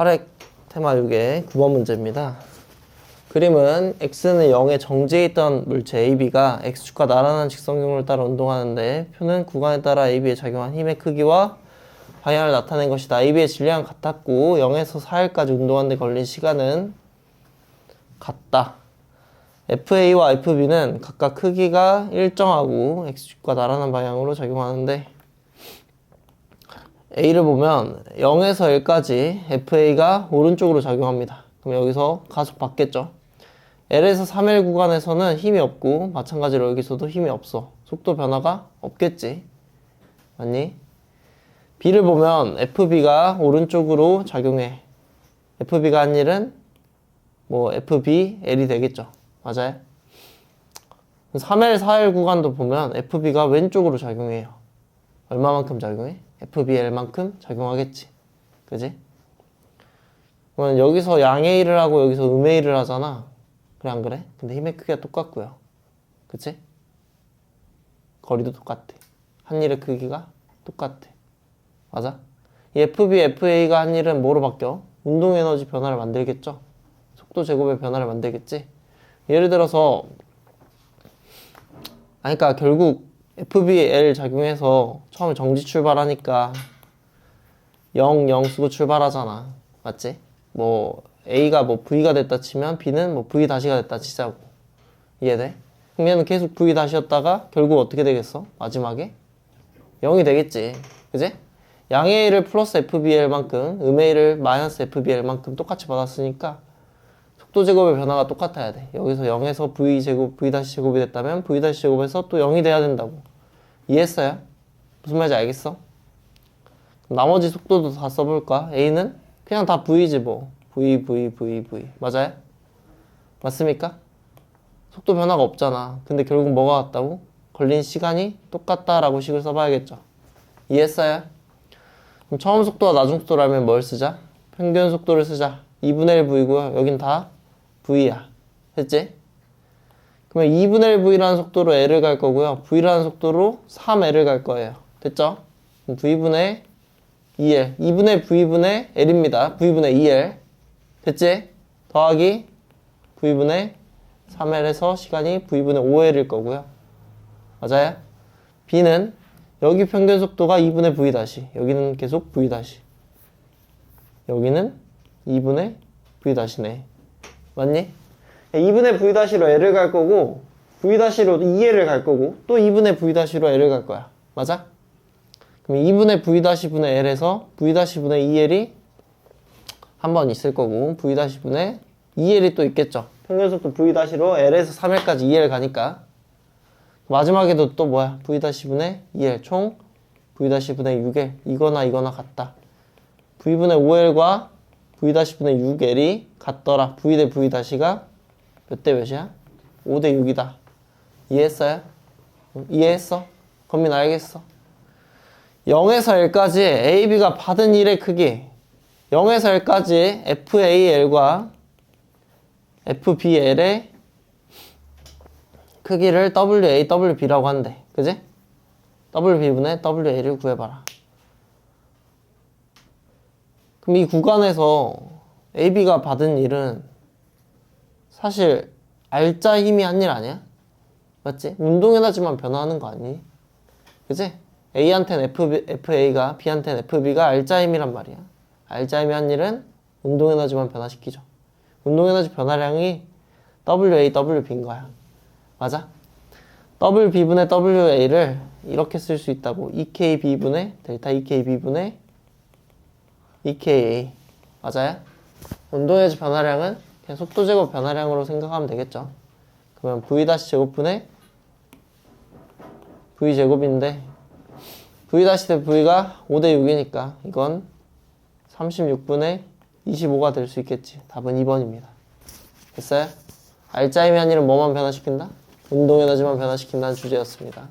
활액 테마 6의 9번 문제입니다. 그림은 x는 0에 정지해 있던 물체 AB가 x축과 나란한 직선경을 따라 운동하는데 표는 구간에 따라 AB에 작용한 힘의 크기와 방향을 나타낸 것이다. AB의 질량은 같았고 0에서 4일까지 운동하는데 걸린 시간은 같다. FA와 FB는 각각 크기가 일정하고 x축과 나란한 방향으로 작용하는데 A를 보면 0에서 1까지 FA가 오른쪽으로 작용합니다. 그럼 여기서 가속 받겠죠. L에서 3L 구간에서는 힘이 없고 마찬가지로 여기서도 힘이 없어. 속도 변화가 없겠지. 맞니? B를 보면 FB가 오른쪽으로 작용해. FB가 한 일은 뭐 FB, L이 되겠죠. 맞아요? 3L, 4L 구간도 보면 FB가 왼쪽으로 작용해요. 얼마만큼 작용해? FBL만큼 작용하겠지. 그지? 그러면 여기서 양의 일을 하고 여기서 음의 일을 하잖아. 그래 안 그래? 근데 힘의 크기가 똑같고요. 그치? 거리도 똑같아. 한 일의 크기가 똑같아. 맞아? 이 FB, FA가 한 일은 뭐로 바뀌어? 운동 에너지 변화를 만들겠죠? 속도 제곱의 변화를 만들겠지? 예를 들어서 아니 그러니까 결국 FBL 작용해서 처음에 정지 출발하니까 0, 0 쓰고 출발하잖아. 맞지? 뭐 A가 뭐 V가 됐다 치면 B는 뭐 V 다시가 됐다 치자고. 이해돼? 그럼 얘는 계속 V 다시였다가 결국 어떻게 되겠어? 마지막에 0이 되겠지. 그지? 양의 A를 플러스 FBL만큼 음의 A를 마이너스 FBL만큼 똑같이 받았으니까 속도 제곱의 변화가 똑같아야 돼. 여기서 0에서 v 제곱, v 다시 제곱이 됐다면 v 다시 제곱에서 또 0이 돼야 된다고. 이해했어요? 무슨 말인지 알겠어? 나머지 속도도 다 써볼까? a는 그냥 다 v지 뭐. v, v, v, v. 맞아요? 맞습니까? 속도 변화가 없잖아. 근데 결국 뭐가 같다고? 걸린 시간이 똑같다라고 식을 써봐야겠죠. 이해했어요? 그럼 처음 속도와 나중 속도라면 뭘 쓰자? 평균 속도를 쓰자. 2분의 1 v고요. 여긴 다 v야. 됐지? 그러면 2분의 1 v라는 속도로 l을 갈 거고요. v라는 속도로 3l을 갈 거예요. 됐죠? v분의 2l. 2분의 v분의 l입니다. v분의 2l. 됐지? 더하기 v분의 3l에서 시간이 v분의 5l일 거고요. 맞아요? b는 여기 평균 속도가 2분의 v 다시. 여기는 계속 v 다시. 여기는 2분의 v 다시네. 맞니? 2분의 v 다시로 l을 갈 거고 v 다시로 2l을 갈 거고 또 2분의 v 다시로 l을 갈 거야. 맞아? 그럼 2분의 v 다시 분의 l에서 v 다시 분의 2l이 한 번 있을 거고 v 다시 분의 2l이 또 있겠죠. 평균 속도 v 다시로 l에서 3l까지 2l 가니까 마지막에도 또 뭐야? v 다시 분의 2l 총 v 다시 분의 6l 이거나 이거나 같다. v분의 5l과 v-분의 6l이 같더라. v 대 v 다시가 몇 대 몇이야? 5대 6이다. 이해했어요? 응, 이해했어? 범인 알겠어? 0에서 1까지 AB가 받은 일의 크기 0에서 1까지 FAL과 FBL의 크기를 WA, WB라고 한대. 그지? WB분의 WA를 구해봐라. 그럼 이 구간에서 AB가 받은 일은 사실 알짜 힘이 한 일 아니야? 맞지? 운동 에너지만 변화하는 거 아니니? 그지? A한테는 FB, FA가 B한테는 FB가 알짜 힘이란 말이야. 알짜 힘이 한 일은 운동 에너지만 변화시키죠. 운동 에너지 변화량이 WA, WB인 거야. 맞아? WB분의 WA를 이렇게 쓸 수 있다고. EKB분의 델타 EKB분의 EKA 맞아요? 운동에서 변화량은 그냥 속도 제곱 변화량으로 생각하면 되겠죠. 그러면 V 다시 제곱분의 V 제곱인데 V 다시 대 V가 5 대 6이니까 이건 36분의 25가 될 수 있겠지. 답은 2번입니다. 됐어요? 알짜임이 아니라 뭐만 변화시킨다? 운동 에너지만 변화시킨다는 주제였습니다.